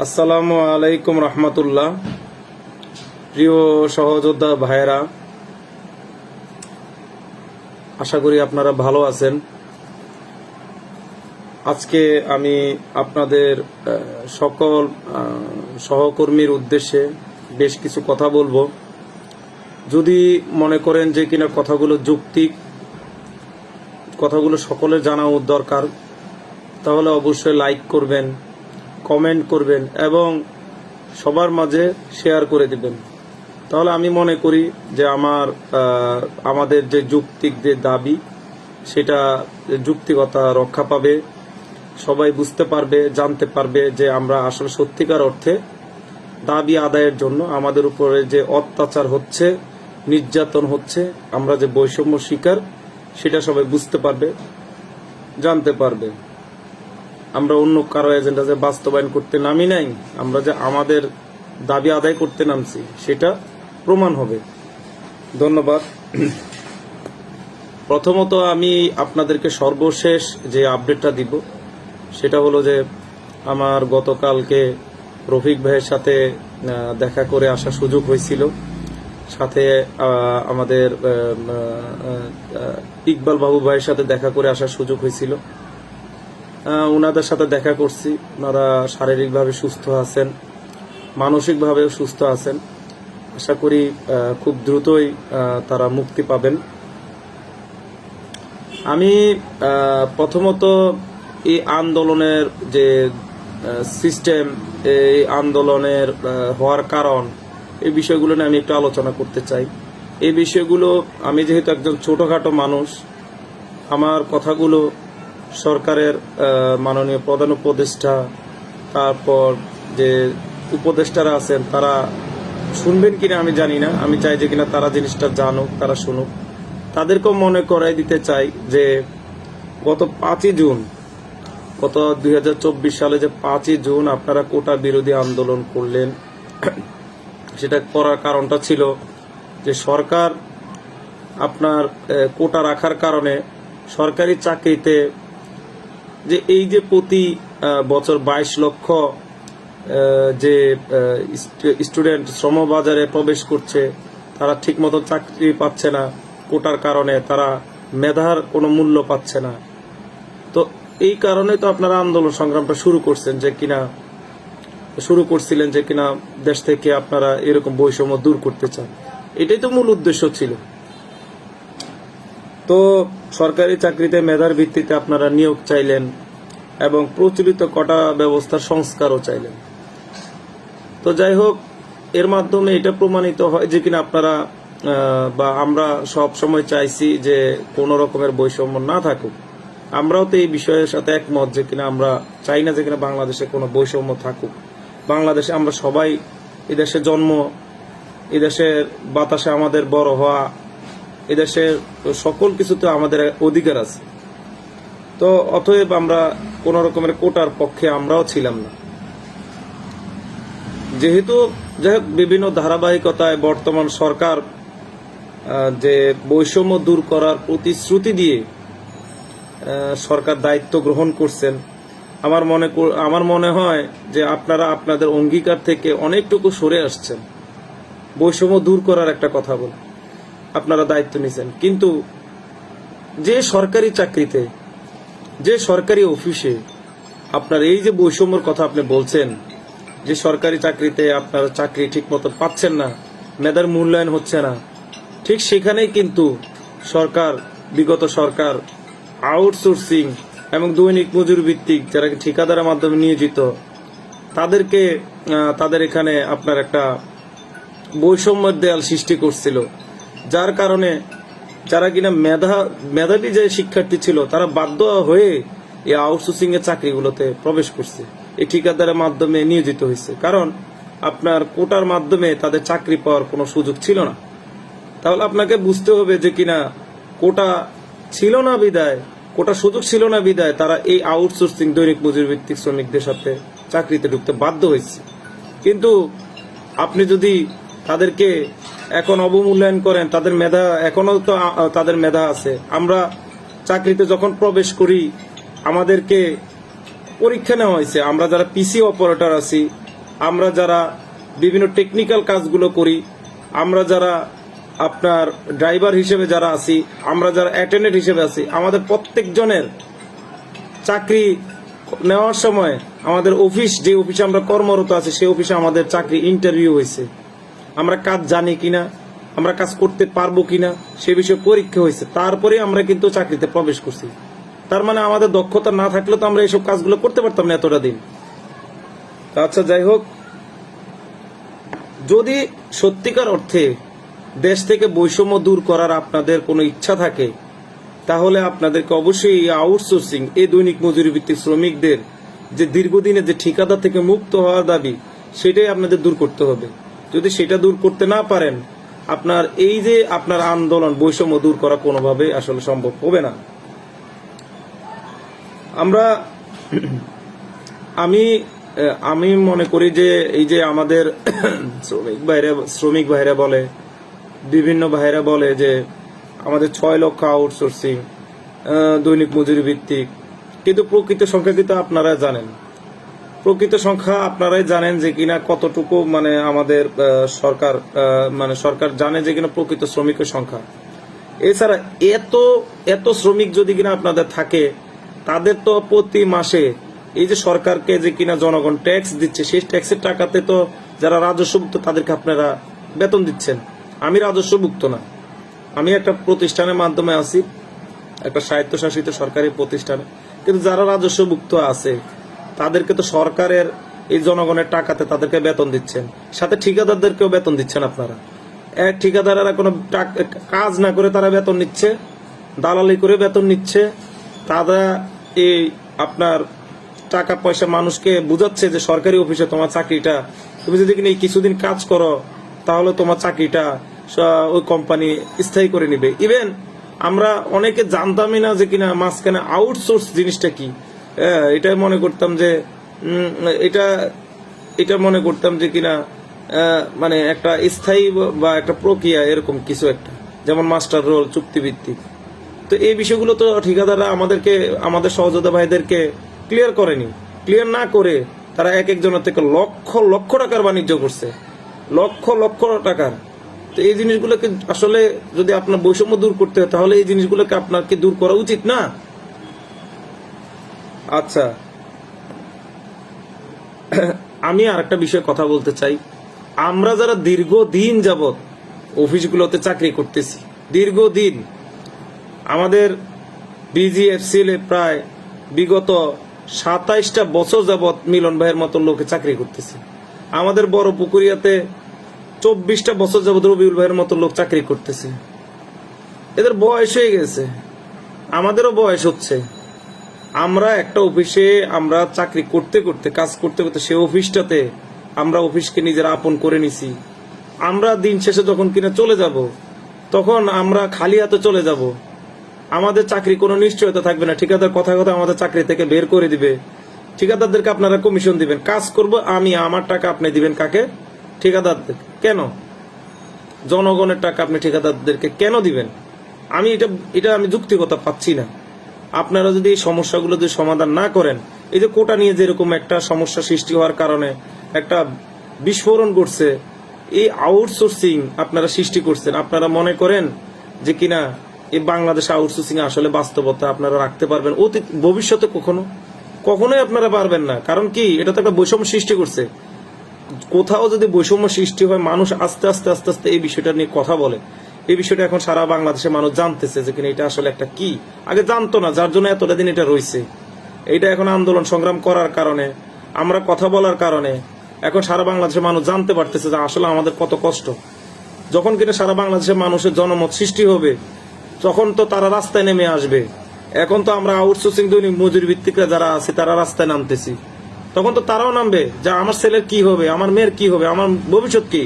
আসসালামু আলাইকুম রহমতুল্লাহ। প্রিয় সহযোদ্ধা ভাইয়েরা, আশা করি আপনারা ভালো আছেন। আজকে আমি আপনাদের সকল সহকর্মীর উদ্দেশ্যে বেশ কিছু কথা বলব। যদি মনে করেন যে কিনা কথাগুলো যৌক্তিক কথাগুলো সকলের জানা দরকার, তাহলে অবশ্যই লাইক করবেন কমেন্ট করবেন এবং সবার মাঝে শেয়ার করে দিবেন। তাহলে আমি মনে করি যে আমার আমাদের যে যুক্তিক যে দাবি, সেটা যুক্তিকতা রক্ষা পাবে। সবাই বুঝতে পারবে, জানতে পারবে যে আমরা আসলে সত্যিকার অর্থে দাবি আদায়ের জন্য আমাদের উপরে যে অত্যাচার হচ্ছে, নির্যাতন হচ্ছে, আমরা যে বৈষম্য শিকার, সেটা সবাই বুঝতে পারবে, জানতে পারবে। আমরা অন্য কারও এজেন্ডা যে বাস্তবায়ন করতে নামি নাই, আমরা যে আমাদের দাবি আদায় করতে নামছি, সেটা প্রমাণ হবে। ধন্যবাদ। প্রথমত আমি আপনাদেরকে সর্বশেষ যে আপডেটটা দিব, সেটা হলো যে আমার গতকালকে রফিক ভাইয়ের সাথে দেখা করে আসার সুযোগ হয়েছিল। সাথে আমাদের ইকবাল বাবু ভাইয়ের সাথে দেখা করে আসার সুযোগ হয়েছিল। ওনাদের সাথে দেখা করছি। ওনারা শারীরিকভাবে সুস্থ আছেন, মানসিকভাবেও সুস্থ আছেন। আশা করি খুব দ্রুতই তারা মুক্তি পাবেন। আমি প্রথমত এই আন্দোলনের যে সিস্টেম এই আন্দোলনের হওয়ার কারণ, এই বিষয়গুলো নিয়ে আমি একটু আলোচনা করতে চাই। এই বিষয়গুলো, আমি যেহেতু একজন ছোটখাটো মানুষ, আমার কথাগুলো সরকারের মাননীয় প্রধান উপদেষ্টা, তারপর যে উপদেষ্টারা আছেন, তারা শুনবেন কিনা আমি জানি না। আমি চাই যে কিনা তারা জিনিসটা জানুক, তারা শুনুক। তাদেরকেও মনে করাই দিতে চাই যে গত পাঁচই জুন, গত দুই হাজার চব্বিশ সালে যে পাঁচই জুন আপনারা কোটা বিরোধী আন্দোলন করলেন, সেটা করার কারণটা ছিল যে সরকার আপনার কোটা রাখার কারণে সরকারি চাকরিতে যে এই যে প্রতি বছর বাইশ লক্ষ যে স্টুডেন্ট শ্রমবাজারে প্রবেশ করছে, তারা ঠিক মতো চাকরি পাচ্ছে না কোটার কারণে, তারা মেধার কোনো মূল্য পাচ্ছে না। তো এই কারণে তো আপনারা আন্দোলন সংগ্রামটা শুরু করছেন যে কিনা, শুরু করছিলেন যে কিনা দেশ থেকে আপনারা এরকম বৈষম্য দূর করতে চান। এটাই তো মূল উদ্দেশ্য ছিল। তো সরকারি চাকরিতে মেধার ভিত্তিতে আপনারা নিয়োগ চাইলেন এবং প্রচলিত কটা ব্যবস্থার সংস্কারও চাইলেন। তো যাই হোক, এর মাধ্যমে এটা প্রমাণিত হয় যে কিনা আপনারা বা আমরা সব সময় চাইছি যে কোনো রকমের বৈষম্য না থাকুক। আমরাও তো এই বিষয়ের সাথে একমত যে কিনা আমরা চাই না যে কিনা বাংলাদেশে কোনো বৈষম্য থাকুক। বাংলাদেশে আমরা সবাই এদেশে জন্ম, এদেশের বাতাসে আমাদের বড় হওয়া এদেশের সকল কিছুতে আমাদের অধিকার আছে। তো অতএব আমরা কোন রকমের কোটার পক্ষে আমরাও ছিলাম না। যেহেতু যাই হোক বিভিন্ন ধারাবাহিকতায় বর্তমান সরকার যে বৈষম্য দূর করার প্রতিশ্রুতি দিয়ে সরকার দায়িত্ব গ্রহণ করছেন, আমার মনে আমার মনে হয় যে আপনারা আপনাদের অঙ্গীকার থেকে অনেকটুকু সরে আসছেন। বৈষম্য দূর করার একটা কথা বল। আপনারা দায়িত্ব নিছেন। কিন্তু যে সরকারি চাকরিতে, যে সরকারি অফিসে আপনার এই যে বৈষম্যর কথা আপনি বলছেন, যে সরকারি চাকরিতে আপনারা চাকরি ঠিক মতো পাচ্ছেন না, মেধার মূল্যায়ন হচ্ছে না, ঠিক সেখানেই কিন্তু সরকার, বিগত সরকার আউটসোর্সিং এবং দৈনিক মজুর ভিত্তিক যারা ঠিকাদারের মাধ্যমে নিয়োজিত, তাদেরকে তাদের এখানে আপনার একটা বৈষম্যের দেয়াল সৃষ্টি করছিল। যার কারণে যারা কিনা মেধা, মেধাবী যে শিক্ষার্থী ছিল, তারা বাধ্য হয়ে এই আউটসোর্সিং এর চাকরিগুলোতে প্রবেশ করছে। এই ঠিকাদারের মাধ্যমে নিয়োজিত হয়েছে। কারণ আপনার কোটার মাধ্যমে তাদের চাকরি পাওয়ার কোনো সুযোগ ছিল না। তাহলে আপনাকে বুঝতে হবে যে কিনা কোটা ছিল না বিদায়, কোটা সুযোগ ছিল না বিদায়, তারা এই আউটসোর্সিং দৈনিক মজুরি ভিত্তিক শ্রমিকদের সাথে চাকরিতে ঢুকতে বাধ্য হয়েছে। কিন্তু আপনি যদি তাদেরকে এখন অবমূল্যায়ন করেন, তাদের মেধা এখনও তো তাদের মেধা আছে। আমরা চাকরিতে যখন প্রবেশ করি, আমাদেরকে পরীক্ষা নেওয়া হয়েছে। আমরা যারা পিসি অপারেটর আছি, আমরা যারা বিভিন্ন টেকনিক্যাল কাজগুলো করি, আমরা যারা আপনার ড্রাইভার হিসেবে যারা আছি, আমরা যারা অ্যাটেন্ডেন্ট হিসেবে আছি, আমাদের প্রত্যেকজনের চাকরি নেওয়ার সময় আমাদের অফিস যে অফিসে আমরা কর্মরত আছি সেই অফিসে আমাদের চাকরি ইন্টারভিউ হয়েছে। আমরা কাজ জানি কিনা, আমরা কাজ করতে পারব কিনা, সে বিষয়ে পরীক্ষা হয়েছে। তারপরে আমরা কিন্তু চাকরিতে প্রবেশ করছি। তার মানে আমাদের দক্ষতা না থাকলে তো আমরা এইসব কাজগুলো করতে পারতাম না এতটা দিন। আচ্ছা যাই হোক। যদি সত্যিকার অর্থে দেশ থেকে বৈষম্য দূর করার আপনাদের কোনো ইচ্ছা থাকে, তাহলে আপনাদেরকে অবশ্যই আউটসোর্সিং এই দৈনিক মজুরি ভিত্তিক শ্রমিকদের যে দীর্ঘদিনে যে ঠিকাদার থেকে মুক্ত হওয়ার দাবি, সেটাই আপনাদের দূর করতে হবে। যদি সেটা দূর করতে না পারেন, আপনার এই যে আপনার আন্দোলন, বৈষম্য দূর করা কোনোভাবে আসলে সম্ভব হবে না। আমরা, আমি আমি মনে করি যে এই যে আমাদের শ্রমিক ভাইরা শ্রমিক ভাইরা বলে, বিভিন্ন ভাইরা বলে যে আমাদের ছয় লক্ষ আউটসোর্সিং দৈনিক মজুরি ভিত্তিক, কিন্তু প্রকৃত সংখ্যা কিন্তু আপনারা জানেন। প্রকৃত সংখ্যা আপনারাই জানেন যে কিনা কতটুকু মানে আমাদের সরকার মানে সরকার জানে যে কিনা প্রকৃত শ্রমিকের সংখ্যা। এছাড়া এত এত শ্রমিক যদি কিনা আপনাদের থাকে, তাদের তো প্রতি মাসে এই যে সরকারকে যে কিনা জনগণ ট্যাক্স দিচ্ছে, সেই ট্যাক্সের টাকাতে তো যারা রাজস্বভুক্ত, তাদেরকে আপনারা বেতন দিচ্ছেন। আমি রাজস্বভুক্ত না। আমি একটা প্রতিষ্ঠানের মাধ্যমে আছি, একটা স্বায়ত্তশাসিত সরকারি প্রতিষ্ঠানে। কিন্তু যারা রাজস্বভুক্ত আছে তাদেরকে তো সরকারের এই জনগণের টাকাতে তাদেরকে বেতন দিচ্ছেন। সাথে ঠিকাদারদেরকেও বেতন দিচ্ছেন আপনারা। এক ঠিকাদারেরা কোনো কাজ না করে তারা বেতন নিচ্ছে, দালালি করে বেতন নিচ্ছে। তারা এই আপনার টাকা পয়সা মানুষকে বুঝাচ্ছে যে সরকারি অফিসে তোমার চাকরিটা, তুমি যদি কিনা কিছুদিন কাজ করো, তাহলে তোমার চাকরিটা ওই কোম্পানি স্থায়ী করে নিবে। ইভেন আমরা অনেকে জানতামই না যে কিনা মাঝখানে আউটসোর্স জিনিসটা কি। হ্যাঁ, এটাই মনে করতাম যে এটা এটা মনে করতাম যে কিনা মানে একটা স্থায়ী বা একটা প্রক্রিয়া এরকম কিছু একটা। যেমন মাস্টার রোল চুক্তিভিত্তিক। তো এই বিষয়গুলো তো ঠিকাদাররা আমাদেরকে আমাদের সহযোদ্ধা ভাইদেরকে ক্লিয়ার করেনি। ক্লিয়ার না করে তারা এক একজনের থেকে লক্ষ লক্ষ টাকার বাণিজ্য করছে। লক্ষ লক্ষ টাকার। তো এই জিনিসগুলোকে আসলে যদি আপনার বৈষম্য দূর করতে হয় তাহলে এই জিনিসগুলোকে আপনার কি দূর করা উচিত না? আচ্ছা। আমি আর একটা বিষয়ে কথা বলতে চাই। আমরা যারা দীর্ঘদিন যাবত অফিসগুলোতে চাকরি করতেছি, দীর্ঘদিন আমাদের বিজিএফসিএল এ প্রায় বিগত সাতাইশটা বছর যাবৎ মিলন ভাইয়ের মতো লোকে চাকরি করতেছে। আমাদের বড় পুকুরিয়াতে চব্বিশটা বছর যাবৎ রবিউল ভাইয়ের মতো লোক চাকরি করতেছে। এদের বয়স হয়ে গেছে। আমাদেরও বয়স হচ্ছে। আমরা একটা অফিসে আমরা চাকরি করতে করতে, কাজ করতে করতে সে অফিসটাতে আমরা অফিসকে নিজের আপন করে নিছি। আমরা দিন শেষে যখন কিনা চলে যাব, তখন আমরা খালি হাতে চলে যাব। আমাদের চাকরি কোনো নিশ্চয়তা থাকবে না। ঠিকাদার কথা কথা আমাদের চাকরি থেকে বের করে দিবে। ঠিকাদারদেরকে আপনারা কমিশন দিবেন। কাজ করব আমি, আমার টাকা আপনি দিবেন কাকে? ঠিকাদারদের। কেন? জনগণের টাকা আপনি ঠিকাদারদেরকে কেন দিবেন? আমি এটা এটা আমি যুক্তিগত পাচ্ছি না। আপনারা যদি এই সমস্যাগুলো যদি সমাধান না করেন, এই যে কোটা নিয়ে যেরকম একটা সমস্যা সৃষ্টি হওয়ার কারণে একটা বিস্ফোরণ ঘটছে, এই আউটসোর্সিং আপনারা সৃষ্টি করছেন, আপনারা মনে করেন যে কিনা এই বাংলাদেশ আউটসোর্সিং আসলে বাস্তবতা আপনারা রাখতে পারবেন, অতীত, ভবিষ্যতে কখনো? কখনোই আপনারা পারবেন না, কারণ কি? এটা তো একটা বৈষম্য সৃষ্টি করছে। কোথাও যদি বৈষম্য সৃষ্টি হয়, মানুষ আস্তে আস্তে আস্তে আস্তে এই বিষয়টা নিয়ে কথা বলে। এই বিষয়টা এখন সারা বাংলাদেশের মানুষ জানতেছে যে কিনা এটা আসলে একটা কি? আগে জানতো না, যার জন্য এতটা দিন এটা রয়েছে এইটা এখন আন্দোলন সংগ্রাম করার কারণে, আমরা কথা বলার কারণে, এখন সারা বাংলাদেশের মানুষ জানতে পারতেছে যে আসলে আমাদের কত কষ্ট। যখন কিনা সারা বাংলাদেশের মানুষের জনমত সৃষ্টি হবে, তখন তো তারা রাস্তায় নেমে আসবে। এখন তো আমরা আউটসোর্সিং দৈনিক মজুরি ভিত্তিকরা যারা আছে, তারা রাস্তায় নামতেছি। তখন তো তারাও নামবে যে আমার ছেলের কি হবে, আমার মেয়ের কি হবে, আমার ভবিষ্যৎ কি?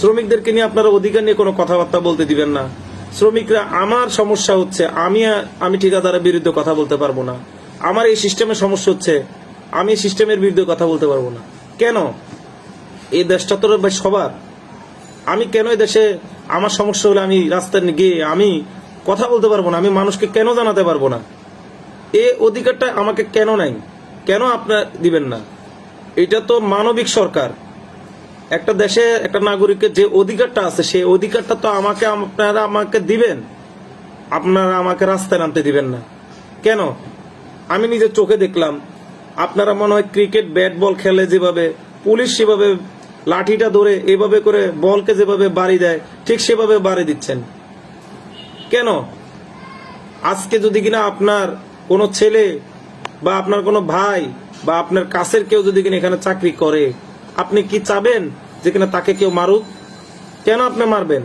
শ্রমিকদেরকে নিয়ে আপনারা অধিকার নিয়ে কোনো কথাবার্তা বলতে দিবেন না। শ্রমিকরা, আমার সমস্যা হচ্ছে, আমি আমি ঠিকাদারের বিরুদ্ধে কথা বলতে পারব না। আমার এই সিস্টেমের সমস্যা হচ্ছে, আমি সিস্টেমের বিরুদ্ধে কথা বলতে পারব না। কেন? এই দেশটা তো ভাই সবার। আমি কেন এই দেশে আমার সমস্যা হলে আমি রাস্তায় গিয়ে আমি কথা বলতে পারব না? আমি মানুষকে কেন জানাতে পারব না? এ অধিকারটা আমাকে কেন নাই? কেন আপনার দিবেন না? এটা তো মানবিক সরকার। একটা দেশে একটা নাগরিকের যে অধিকারটা আছে, সেই অধিকারটা তো আমাকে, আপনারা আমাকে দিবেন। আপনারা আমাকে রাস্তায় নামতে দিবেন না। কেন? আমি নিজের চোখে দেখলাম, আপনারা মনে হয় ক্রিকেট ব্যাট বল খেলে যেভাবে, পুলিশ সেভাবে লাঠিটা ধরে এভাবে করে বলকে যেভাবে বাড়ি দেয়, ঠিক সেভাবে বাড়ি দিচ্ছেন। কেন? আজকে যদি কিনা আপনার কোনো ছেলে বা আপনার কোনো ভাই বা আপনার কাছের কেউ যদি কিনা এখানে চাকরি করে আপনি কি চাবেন যে কিনা তাকে কেউ মারুক? কেন আপনি মারবেন?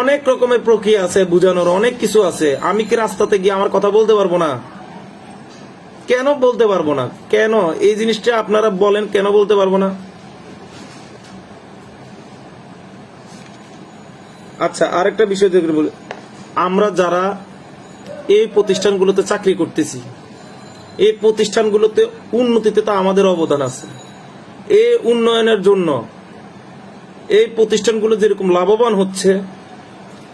অনেক রকমের প্রক্রিয়া আছে বুঝানোর, অনেক কিছু আছে। আমি কি রাস্তাতে গিয়ে আমার কথা বলতে পারব না? কেন বলতে পারব না? কেন? এই জিনিসটা আপনারা বলেন, কেন বলতে পারব না? আচ্ছা আরেকটা বিষয় দেখে বলি, আমরা যারা এই প্রতিষ্ঠানগুলোতে চাকরি করতেছি, এই প্রতিষ্ঠানগুলোতে উন্নতিতে তো আমাদের অবদান আছে। এই উন্নয়নের জন্য এই প্রতিষ্ঠানগুলো যেরকম লাভবান হচ্ছে,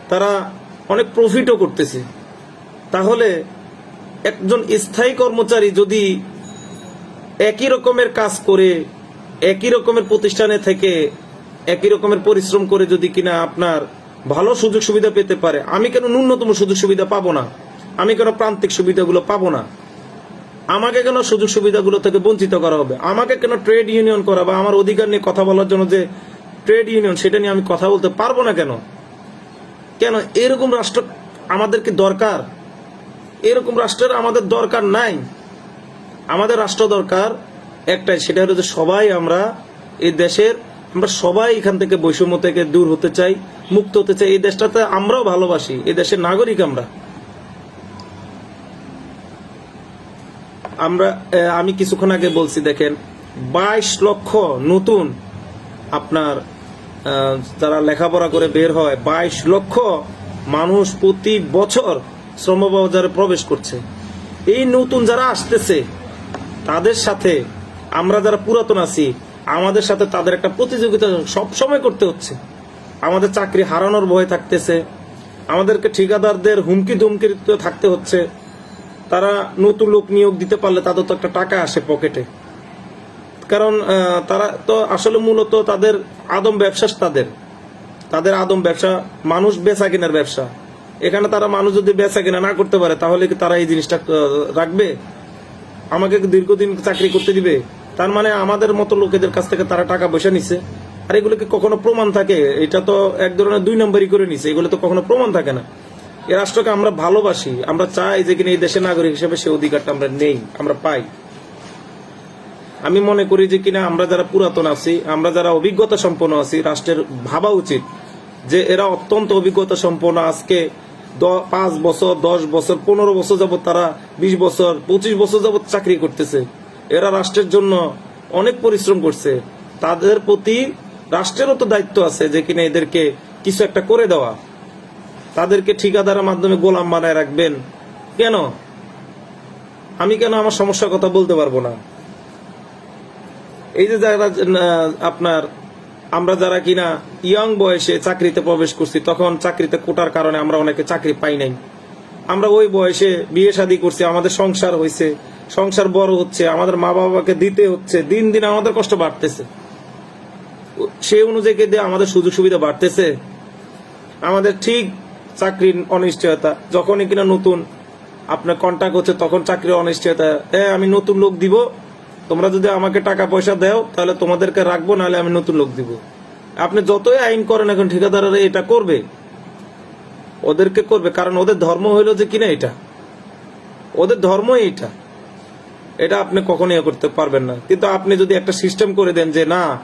তারা অনেক প্রফিটও করতেছে। তাহলে একজন স্থায়ী কর্মচারী যদি একই রকমের কাজ করে, একই রকমের প্রতিষ্ঠানে থেকে, একই রকমের পরিশ্রম করে যদি কিনা আপনার ভালো সুযোগ সুবিধা পেতে পারে, আমি কেন ন্যূনতম সুযোগ সুবিধা পাবো না? আমি কেন প্রান্তিক সুবিধাগুলো পাবো না? আমাকে কেন সুযোগ সুবিধাগুলো থেকে বঞ্চিত করা হবে? আমাকে কেন ট্রেড ইউনিয়ন করা বা আমার অধিকার নিয়ে কথা বলার জন্য যে ট্রেড ইউনিয়ন, সেটা নিয়ে আমি কথা বলতে পারব না কেন? কেন? এরকম রাষ্ট্র আমাদেরকে দরকার। এরকম রাষ্ট্রের আমাদের দরকার নাই। আমাদের রাষ্ট্র দরকার একটাই, সেটা হলো যে সবাই আমরা এই দেশের, আমরা সবাই এখান থেকে বৈষম্য থেকে দূর হতে চাই, মুক্ত হতে চাই। এই দেশটাতে আমরাও ভালোবাসি, এই দেশের নাগরিক আমরা। আমরা আমি কিছুক্ষণ আগে বলছি, দেখেন, বাইশ লক্ষ নতুন আপনার যারা লেখাপড়া করে বের হয়, বাইশ লক্ষ মানুষ প্রতি বছর শ্রমবাজারে প্রবেশ করছে। এই নতুন যারা আসতেছে, তাদের সাথে আমরা যারা পুরাতন আছি, আমাদের সাথে তাদের একটা প্রতিযোগিতা সব সময় করতে হচ্ছে। আমাদের চাকরি হারানোর ভয় থাকতেছে, আমাদেরকে ঠিকাদারদের হুমকি ধুমকিতে থাকতে হচ্ছে। তারা নতুন লোক নিয়োগ দিতে পারলে তাদের তো একটা টাকা আসে পকেটে। কারণ তারা তো আসলে মূলত তাদের আদম ব্যবসা তাদের। তাদের আদম ব্যবসা, মানুষ বেচা কেনার ব্যবসা। এখানে তারা মানুষ যদি বেচা কেনা না করতে পারে, তাহলে কি তারা এই জিনিসটা রাখবে? আমাকে দীর্ঘদিন চাকরি করতে দিবে? তার মানে আমাদের মতো লোকেদের কাছ থেকে তারা টাকা পয়সা নিচ্ছে আর এগুলো কি কখনো প্রমাণ থাকে? এটা তো এক ধরনের দুই নম্বরই করে নিছে। এগুলো তো কখনো প্রমাণ থাকে না। এই রাষ্ট্রকে আমরা ভালোবাসি, আমরা চাই যে কিনা এই দেশের নাগরিক হিসেবে সে অধিকারটা আমরা নেই, আমরা পাই। আমি মনে করি যে কিনা আমরা যারা পুরাতন আছি, আমরা যারা অভিজ্ঞতা সম্পন্ন আছি, রাষ্ট্রের ভাবা উচিত যে এরা অত্যন্ত অভিজ্ঞতা সম্পন্ন। আজকে পাঁচ বছর, দশ বছর, পনেরো বছর যাবত তারা, বিশ বছর, পঁচিশ বছর যাবত চাকরি করতেছে। এরা রাষ্ট্রের জন্য অনেক পরিশ্রম করছে। তাদের প্রতি রাষ্ট্রেরও তো দায়িত্ব আছে যে কিনা এদেরকে কিছু একটা করে দেওয়া। তাদেরকে ঠিকাদারের মাধ্যমে গোলাম বানায় রাখবেন। কেন? আমি কেন আমার সমস্যার কথা বলতে পারব না? এই যে যারা আপনার, আমরা যারা কিনা ইয়ং বয়সে চাকরিতে প্রবেশ করছি, তখন চাকরিতে কোটার কারণে আমরা অনেকে চাকরি পাই নাই। আমরা ওই বয়সে বিয়ে শাদী করছি, আমাদের সংসার হয়েছে সংসার বড় হচ্ছে, আমাদের মা বাবাকে দিতে হচ্ছে, দিন দিন আমাদের কষ্ট বাড়তেছে। সেই অনুযায়ী আমাদের সুযোগ সুবিধা বাড়তেছে। আমাদের ঠিক চাকরির অনিশ্চয়তা, যখনই কিনা নতুন আপনার কন্ট্যাক্ট হচ্ছে, তখন চাকরির অনিশ্চয়তা। হ্যাঁ আমি নতুন লোক দিব, তোমরা যদি আমাকে টাকা পয়সা দাও, তাহলে তোমাদেরকে রাখব, নাহলে আমি নতুন লোক দিব। আপনি যতই আইন করেন এখন, ঠিকাদাররা এটা করবে। ওদেরকে করবে, কারণ ওদের ধর্ম হইল যে কিনা এটা। ওদের ধর্মই এটা এটা আপনি কখনো ইয়ে করতে পারবেন না। কিন্তু আপনি যদি একটা সিস্টেম করে দেন যে, না,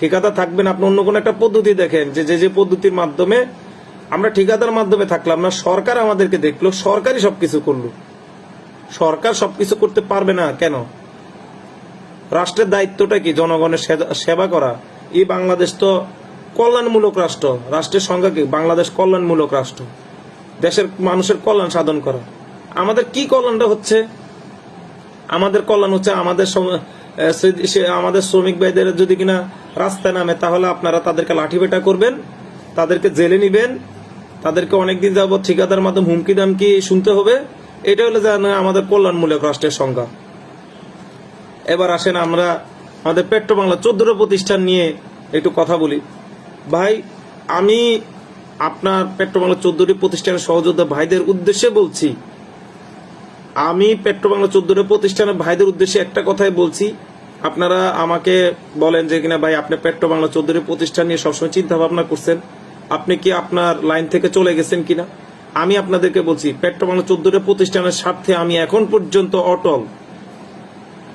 ঠিকাদার থাকবেন, আপনি অন্য কোনো একটা পদ্ধতি দেখেন যে যে পদ্ধতির মাধ্যমে আমরা ঠিকাদার মাধ্যমে থাকলাম না, সরকার আমাদেরকে দেখল, সরকারই সবকিছু করল। সরকার সবকিছু করতে পারবে না কেন? রাষ্ট্রের দায়িত্বটা কি? জনগণের সেবা করা। এই বাংলাদেশ তো কল্যাণমূলক রাষ্ট্র। রাষ্ট্রের সংজ্ঞা কি? বাংলাদেশ কল্যাণমূলক রাষ্ট্র। দেশের মানুষের কল্যাণ সাধন করা। আমাদের কি কল্যাণটা হচ্ছে? আমাদের কল্যাণ হচ্ছে আমাদের আমাদের শ্রমিক ভাইদের যদি কিনা রাস্তায় নামে, তাহলে আপনারা তাদেরকে লাঠিপেটা করবেন, তাদেরকে জেলে নিবেন তাদেরকে অনেকদিন যাবত ঠিকাদার মাধ্যমে হুমকি দামকি শুনতে হবে। এটা হলো যেন আমাদের কল্যাণমূলক রাষ্ট্রের সংজ্ঞা। এবার আসেন আমরা আমাদের পেট্রো বাংলা চোদ্দটা প্রতিষ্ঠান নিয়ে একটু কথা বলি। ভাই, আমি আপনার পেট্রো বাংলা চোদ্দটি প্রতিষ্ঠানের সহযোদ্ধা ভাইদের উদ্দেশ্যে বলছি। আমি পেট্রো বাংলা চোদ্দটা প্রতিষ্ঠানের ভাইদের উদ্দেশ্যে একটা কথাই বলছি। আপনারা আমাকে বলেন যে কিনা ভাই, আপনি পেট্রো বাংলা চোদ্দটি প্রতিষ্ঠান নিয়ে সবসময় চিন্তা ভাবনা করছেন। আপনি কি আপনার লাইন থেকে চলে গেছেন কিনা? আমি আপনাদেরকে বলছি পেট্রো বাংলা চোদ্দটা প্রতিষ্ঠানের স্বার্থে আমি এখন পর্যন্ত অটল।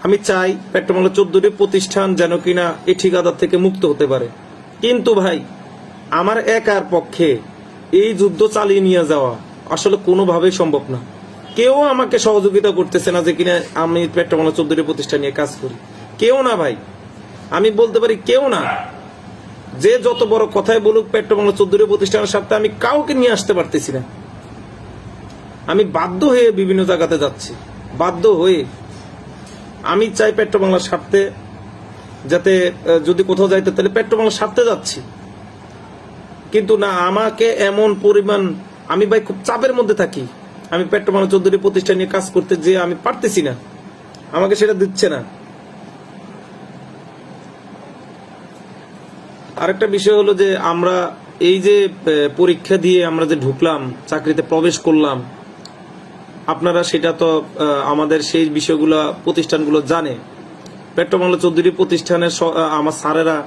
আমি চাই পেট্রোমালা চোদ্দটি প্রতিষ্ঠান যেন কিনা এই ঠিকাদার থেকে মুক্ত হতে পারে। কিন্তু ভাই, আমার একার পক্ষে এই যুদ্ধ চালিয়ে নিয়ে যাওয়া আসলে কোনোভাবেই সম্ভব না। কেউ আমাকে সহযোগিতা করতেছে না যে কিনা আমি পেট্রোমালা চোদ্দটি প্রতিষ্ঠান নিয়ে কাজ করি। কেউ না ভাই। আমি বলতে পারি কেউ না। যে যত বড় কথাই বলুক পেট্রোমালা চোদ্দটি প্রতিষ্ঠানের সাথে আমি কাউকে নিয়ে আসতে পারতেছি না। আমি বাধ্য হয়ে বিভিন্ন জায়গাতে যাচ্ছি। বাধ্য হয়ে আমি চাই পেট্রো বাংলার স্বার্থে যাতে যদি কোথাও যাইতে, তাহলে পেট্রো বাংলার স্বার্থে যাচ্ছি। কিন্তু না, আমাকে এমন পরিমাণ, আমি ভাই খুব চাপের মধ্যে থাকি। আমি পেট্রো বাংলা চৌধুরী প্রতিষ্ঠান নিয়ে কাজ করতে যে আমি পারতেছি না। আমাকে সেটা দিচ্ছে না। আরেকটা বিষয় হলো যে আমরা এই যে পরীক্ষা দিয়ে আমরা যে ঢুকলাম, চাকরিতে প্রবেশ করলাম, আপনারা সেটা তো আমাদের সেই বিষয়গুলো প্রতিষ্ঠানগুলো জানে। পেট্রোমাল্লা চৌধুরী প্রতিষ্ঠানের আমার স্যারেরা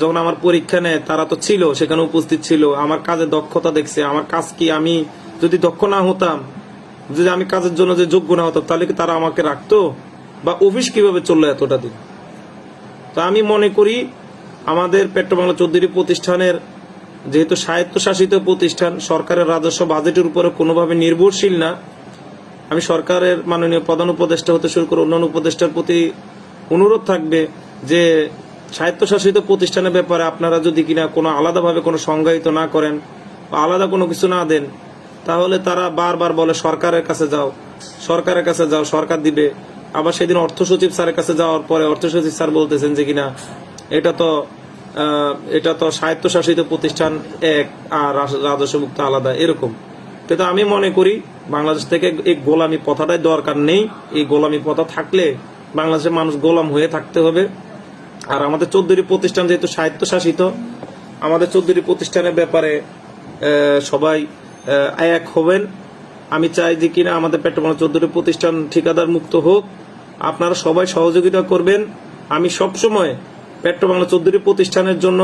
যখন আমার পরীক্ষা নেয়, তারা তো ছিল, সেখানে উপস্থিত ছিল, আমার কাজের দক্ষতা দেখছে, আমার কাজ কি আমি যদি দক্ষ না হতাম, যদি আমি কাজের জন্য যে যোগ্য না হতাম, তাহলে কি তারা আমাকে রাখতো? বা অফিস কীভাবে চলল এতটা দিন? তো আমি মনে করি আমাদের পেট্রোবাংলা চৌধুরী প্রতিষ্ঠানের যেহেতু স্বায়ত্তশাসিত প্রতিষ্ঠান, সরকারের রাজস্ব বাজেটের উপরে কোনোভাবে নির্ভরশীল না। আমি সরকারের মাননীয় প্রধান উপদেষ্টা হতে শুরু করে অন্যান্য উপদেষ্টার প্রতি অনুরোধ থাকবে যে স্বায়ত্তশাসিত প্রতিষ্ঠানের ব্যাপারে আপনারা যদি কিনা কোনো আলাদাভাবে কোনো সংজ্ঞায়িত না করেন বা আলাদা কোনো কিছু না দেন, তাহলে তারা বারবার বলে, সরকারের কাছে যাও, সরকারের কাছে যাও, সরকার দিবে। আবার সেদিন অর্থ সচিব স্যারের কাছে যাওয়ার পরে অর্থ সচিব স্যার বলতেছেন যে কিনা এটা তো এটা তো স্বায়ত্তশাসিত প্রতিষ্ঠান এক আর রাজস্ব মুক্ত আলাদা, এরকম। কিন্তু আমি মনে করি বাংলাদেশ থেকে এই গোলামি প্রথাটাই দরকার নেই। এই গোলামি প্রথা থাকলে বাংলাদেশের মানুষ গোলাম হয়ে থাকতে হবে। আর আমাদের চৌধুরী প্রতিষ্ঠান যেহেতু স্বায়ত্তশাসিত, আমাদের চৌধুরী প্রতিষ্ঠানের ব্যাপারে সবাই এক হবেন। আমি চাই যে কিনা আমাদের পেট্রোমাল চৌধুরী প্রতিষ্ঠান ঠিকাদার মুক্ত হোক। আপনারা সবাই সহযোগিতা করবেন। আমি সব সময় পেট্রো বাংলা চৌধুরী প্রতিষ্ঠানের জন্য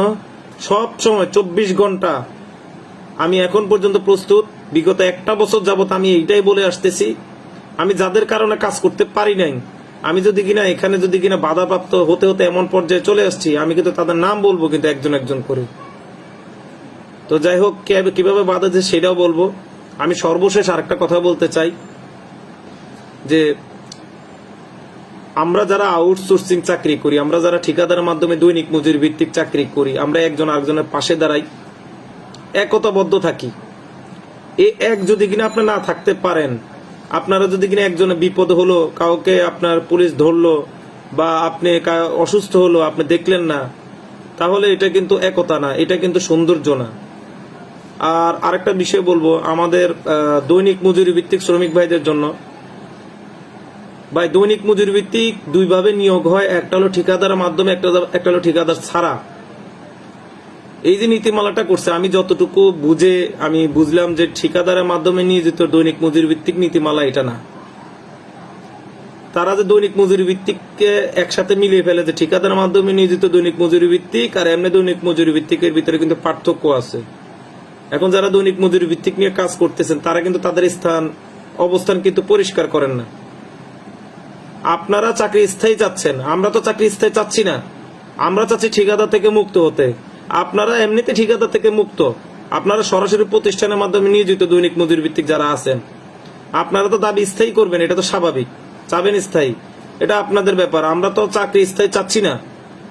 সব সময় চব্বিশ ঘণ্টা আমি এখন পর্যন্ত প্রস্তুত। বিগত একটা বছর যাবত আমি এইটাই বলে আসতেছি। আমি যাদের কারণে কাজ করতে পারি নাই, আমি যদি কিনা এখানে যদি কিনা বাধাপ্রাপ্ত হতে হতে এমন পর্যায়ে চলে আসছি, আমি কিন্তু তাদের নাম বলব কিন্তু একজন একজন করে। তো যাই হোক কীভাবে বাধা সেটাও বলব। আমি সর্বশেষ আরেকটা কথা বলতে চাই যে আমরা যারা আউটসোর্সিং চাকরি করি, আমরা যারা ঠিকাদারের মাধ্যমে দৈনিক মজুরি ভিত্তিক চাকরি করি, আমরা একজন আরেকজনের পাশে দাঁড়াই, একতাবদ্ধ থাকি। এ এক যদি কিনা আপনি না থাকতে পারেন, আপনারা যদি কিনা একজনের বিপদ হলো, কাউকে আপনার পুলিশ ধরলো, বা আপনি অসুস্থ হলো, আপনি দেখলেন না, তাহলে এটা কিন্তু একতা না, এটা কিন্তু সৌন্দর্য না। আর আরেকটা বিষয় বলব, আমাদের দৈনিক মজুরি ভিত্তিক শ্রমিক ভাইদের জন্য ভাই, দৈনিক মজুরি ভিত্তিক দুইভাবে নিয়োগ হয়, একটা হলো ঠিকাদারের মাধ্যমে, একটা একটা হলো ঠিকাদার ছাড়া। এই যে নীতিমালাটা করছে, আমি যতটুকু বুঝে, আমি বুঝলাম যে ঠিকাদারের মাধ্যমে নিয়োজিত দৈনিক মজুরি ভিত্তিক নীতিমালা এটা না। তারা যে দৈনিক মজুরি ভিত্তিককে একসাথে মিলিয়ে ফেলে যে ঠিকাদারের মাধ্যমে নিয়োজিত দৈনিক মজুরি ভিত্তিক আর এমনি দৈনিক মজুরি ভিত্তিকের ভিতরে কিন্তু পার্থক্য আছে। এখন যারা দৈনিক মজুরি ভিত্তিক নিয়ে কাজ করতেছেন, তারা কিন্তু তাদের স্থান, অবস্থান কিন্তু পরিষ্কার করেন না। আপনারা চাকরি স্থায়ী চাচ্ছেন, আমরা তো চাকরি স্থায়ী চাচ্ছি না। আমরা চাচ্ছি ঠিকাদার থেকে মুক্ত হতে। আপনারা এমনিতে ঠিকাদার থেকে মুক্ত। আপনারা সরাসরি প্রতিষ্ঠানের মাধ্যমে নিয়োজিত দৈনিক মজুরি ভিত্তিক যারা আছেন। আপনারা তো দাবি স্থায়ী করবেন, এটা তো স্বাভাবিক। চাবেন স্থায়ী। এটা আপনাদের ব্যাপার। আমরা তো চাকরি স্থায়ী চাচ্ছি না।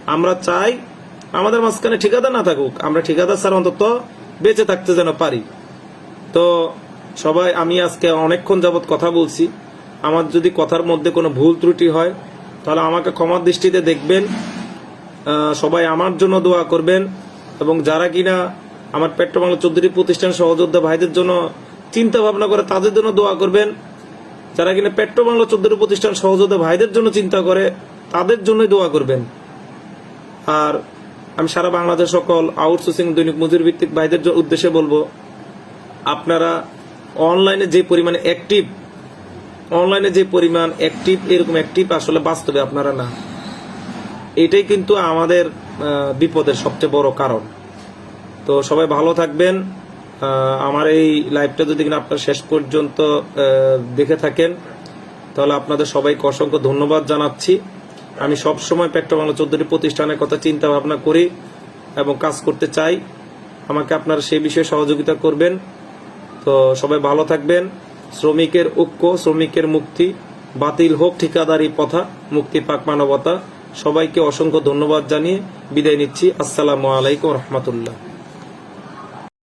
আমরা চাই আমাদের মাঝখানে ঠিকাদার না থাকুক। আমরা ঠিকাদার স্যার অন্তত বেঁচে থাকতে যেন পারি। তো সবাই, আমি আজকে অনেকক্ষণ যাবৎ কথা বলছি। আমার যদি কথার মধ্যে কোনো ভুল ত্রুটি হয়, তাহলে আমাকে ক্ষমার দৃষ্টিতে দেখবেন সবাই আমার জন্য দোয়া করবেন, এবং যারা কিনা আমার পেট্রো বাংলা চৌধুরী প্রতিষ্ঠান সহযোদ্ধা ভাইদের জন্য চিন্তা ভাবনা করে তাদের জন্য দোয়া করবেন, যারা কিনা পেট্রো বাংলা চৌধুরী প্রতিষ্ঠান সহযোদ্ধা ভাইদের জন্য চিন্তা করে, তাদের জন্যই দোয়া করবেন। আর আমি সারা বাংলাদেশ সকল আউটসোর্সিং দৈনিক মজুরি ভিত্তিক ভাইদের উদ্দেশ্যে বলব, আপনারা অনলাইনে যে পরিমাণে অ্যাক্টিভ অনলাইনে যে পরিমাণ অ্যাক্টিভ এরকম অ্যাক্টিভ আসলে বাস্তবে আপনারা না। এটাই কিন্তু আমাদের বিপদের সবচেয়ে বড় কারণ। তো সবাই ভালো থাকবেন। আমার এই লাইভটা যদি কিনা আপনার শেষ পর্যন্ত দেখে থাকেন, তাহলে আপনাদের সবাইকে অসংখ্য ধন্যবাদ জানাচ্ছি। আমি সব সময় পেট্রোবাংলা চোদ্দটি প্রতিষ্ঠানের কথা চিন্তা ভাবনা করি এবং কাজ করতে চাই। আমাকে আপনারা সেই বিষয়ে সহযোগিতা করবেন। তো সবাই ভালো থাকবেন। শ্রমিকের ঐক্য, শ্রমিকের মুক্তি, বাতিল হোক ঠিকাদারি প্রথা, মুক্তি পাক মানবতা। সবাইকে অসংখ্য ধন্যবাদ জানিয়ে বিদায় নিচ্ছি। আসসালামু আলাইকুম রহমতুল্লাহ।